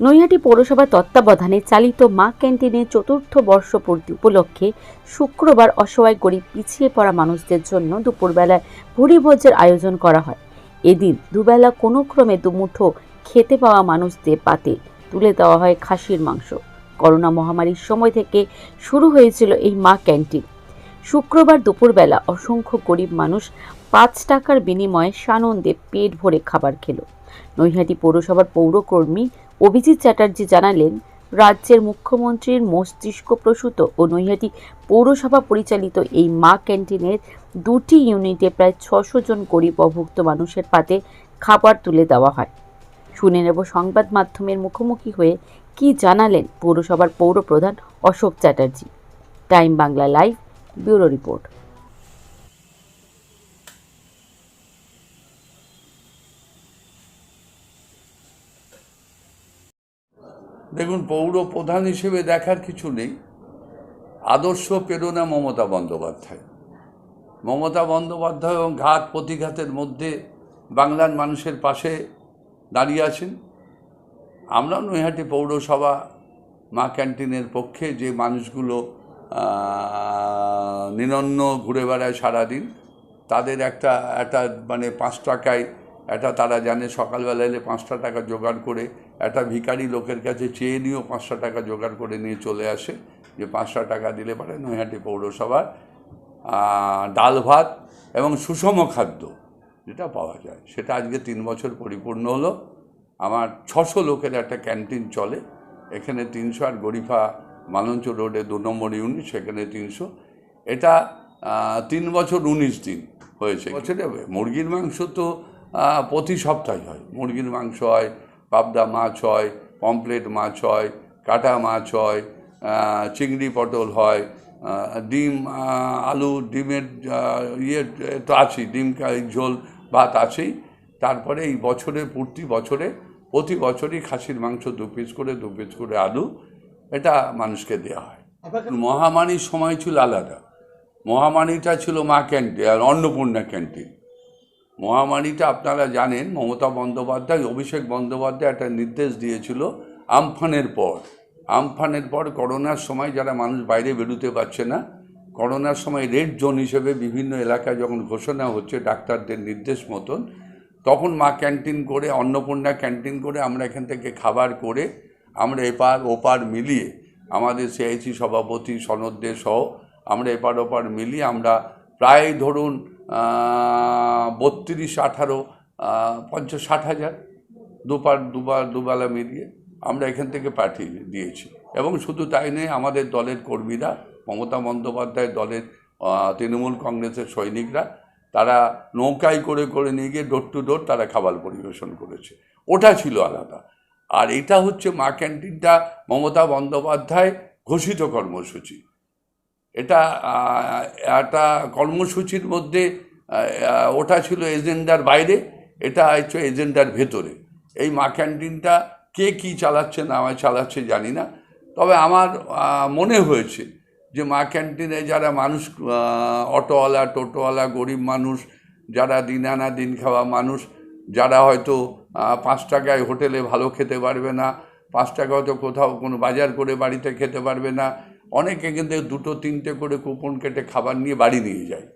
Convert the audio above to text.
নৈহাটি পৌরসভার তত্ত্বাবধানে চালিত মা ক্যান্টিনের চতুর্থ বর্ষপূর্তি উপলক্ষে শুক্রবার অসহায় গরিব পিছিয়ে পড়া মানুষদের জন্য দুপুরবেলায় ভোজের আয়োজন করা হয়। এদিন দুবেলা কোনো ক্রমে দুমুঠো খেতে পাওয়া মানুষদের পাতে তুলে দেওয়া হয় খাসির মাংস। করোনা মহামারীর সময় থেকে শুরু হয়েছিল এই মা ক্যান্টিন। শুক্রবার দুপুরবেলা অসংখ্য গরিব মানুষ পাঁচ টাকার বিনিময়ে সানন্দে পেট ভরে খাবার খেলো। নৈহাটি পৌরসভার পৌরকর্মী অভিজিৎ চ্যাটার্জি জানালেন, রাজ্যের মুখ্যমন্ত্রীর মস্তিষ্ক প্রসূত ও নৈহাটি পৌরসভা পরিচালিত এই মা ক্যান্টিনের দুটি ইউনিটে প্রায় ছশো জন গরিব অভুক্ত মানুষের পাতে খাবার তুলে দেওয়া হয়। শুনে নেব সংবাদ মাধ্যমের মুখোমুখি হয়ে কি জানালেন পৌরসভার পৌরপ্রধান Ashok Chatterjee. Time Bangla live, bureau report. দেখুন, পৌর প্রধান হিসেবে দেখার কিছু নেই। আদর্শ প্রেরণা মমতা বন্দ্যোপাধ্যায়। মমতা বন্দ্যোপাধ্যায় এবং ঘাত প্রতিঘাতের মধ্যে বাংলার মানুষের পাশে দাঁড়িয়ে আছেন। আমরা নৈহাটি পৌরসভা, মা ক্যান্টিনের পক্ষে যে মানুষগুলো নিরন্ন ঘুরে বেড়ায় সারাদিন, তাদের একটা একটা মানে পাঁচ টাকায় একটা তারা জানে সকালবেলা এলে পাঁচটা টাকা জোগাড় করে একটা ভিখারি লোকের কাছে চেয়ে নিয়েও পাঁচশো টাকা জোগাড় করে নিয়ে চলে আসে যে পাঁচটা টাকা দিলে পারে নৈহাটি পৌরসভার ডাল ভাত এবং সুষম খাদ্য যেটা পাওয়া যায়। সেটা আজকে তিন বছর পরিপূর্ণ হলো। আমার ছশো লোকের একটা ক্যান্টিন চলে এখানে তিনশো আর গরিফা মালঞ্চ রোডে দু নম্বর ইউনিট সেখানে তিনশো। এটা তিন বছর উনিশ দিন হয়েছে। বছরে মুরগির মাংস তো প্রতি সপ্তাহে হয়। মুরগির মাংস হয় পাবদা মাছ হয় পমপ্লেট মাছ হয় কাটা মাছ হয় চিংড়ি পটল হয় ডিম আলু ডিমের ইয়ে তো আছেই ডিম ঝোল ভাত আছেই। তারপরে এই বছরে প্রতি বছরে প্রতি বছরই খাসির মাংস দু পিস করে দু পিস করে আলু এটা মানুষকে দেওয়া হয়। মহামারীর সময় ছিল আলাদা। মহামারীটা ছিল মা ক্যান্টিন আর অন্নপূর্ণা ক্যান্টিন মহামারীটা আপনারা জানেন, মমতা বন্দ্যোপাধ্যায়, অভিষেক বন্দ্যোপাধ্যায় একটা নির্দেশ দিয়েছিল আমফানের পর। আমফানের পর করোনার সময় যারা মানুষ বাইরে বেরোতে পারছে না, করোনার সময় রেড জোন হিসেবে বিভিন্ন এলাকায় যখন ঘোষণা হচ্ছে ডাক্তারদের নির্দেশ মতন, তখন মা ক্যান্টিন করে, অন্নপূর্ণা ক্যান্টিন করে আমরা এখান থেকে খাবার করে আমরা এপার ওপার মিলিয়ে, আমাদের সিআইসি সভাপতি সনদদের সহ আমরা এপার ওপার মিলিয়ে আমরা প্রায় ধরুন বত্রিশ, আঠারো পঞ্চাশ, ষাট হাজার। দুপার দুবার দুবেলা মিলিয়ে আমরা এখান থেকে পাঠিয়ে দিয়েছি। এবং শুধু তাই নয়, আমাদের দলের কর্মীরা, মমতা বন্দ্যোপাধ্যায় দলের তৃণমূল কংগ্রেসের সৈনিকরা, তারা নৌকায় করে করে নিয়ে গিয়ে ডোর টু ডোর তারা খাবার পরিবেশন করেছে। ওটা ছিল আলাদা। আর এটা হচ্ছে মা ক্যান্টিনটা মমতা বন্দ্যোপাধ্যায় ঘোষিত কর্মসূচি। এটা একটা কর্মসূচির মধ্যে ওটা ছিল এজেন্ডার বাইরে, এটা হচ্ছে এজেন্ডার ভেতরে। এই মা ক্যান্টিনটা কে কী চালাচ্ছে, না আমায় চালাচ্ছে জানি না। তবে আমার মনে হয়েছে যে মা ক্যান্টিনে যারা মানুষ অটোওয়ালা, টোটোওয়ালা, গরিব মানুষ, যারা দিন আনা দিন খাওয়া মানুষ, যারা হয়তো পাঁচ টাকায় হোটেলে ভালো খেতে পারবে না, পাঁচ টাকা হয়তো কোথাও কোনো বাজার করে বাড়িতে খেতে পারবে না অনেকে কিন্তু দুটো তিনটে করে কুপন কেটে খাবার নিয়ে বাড়ি নিয়ে যায়।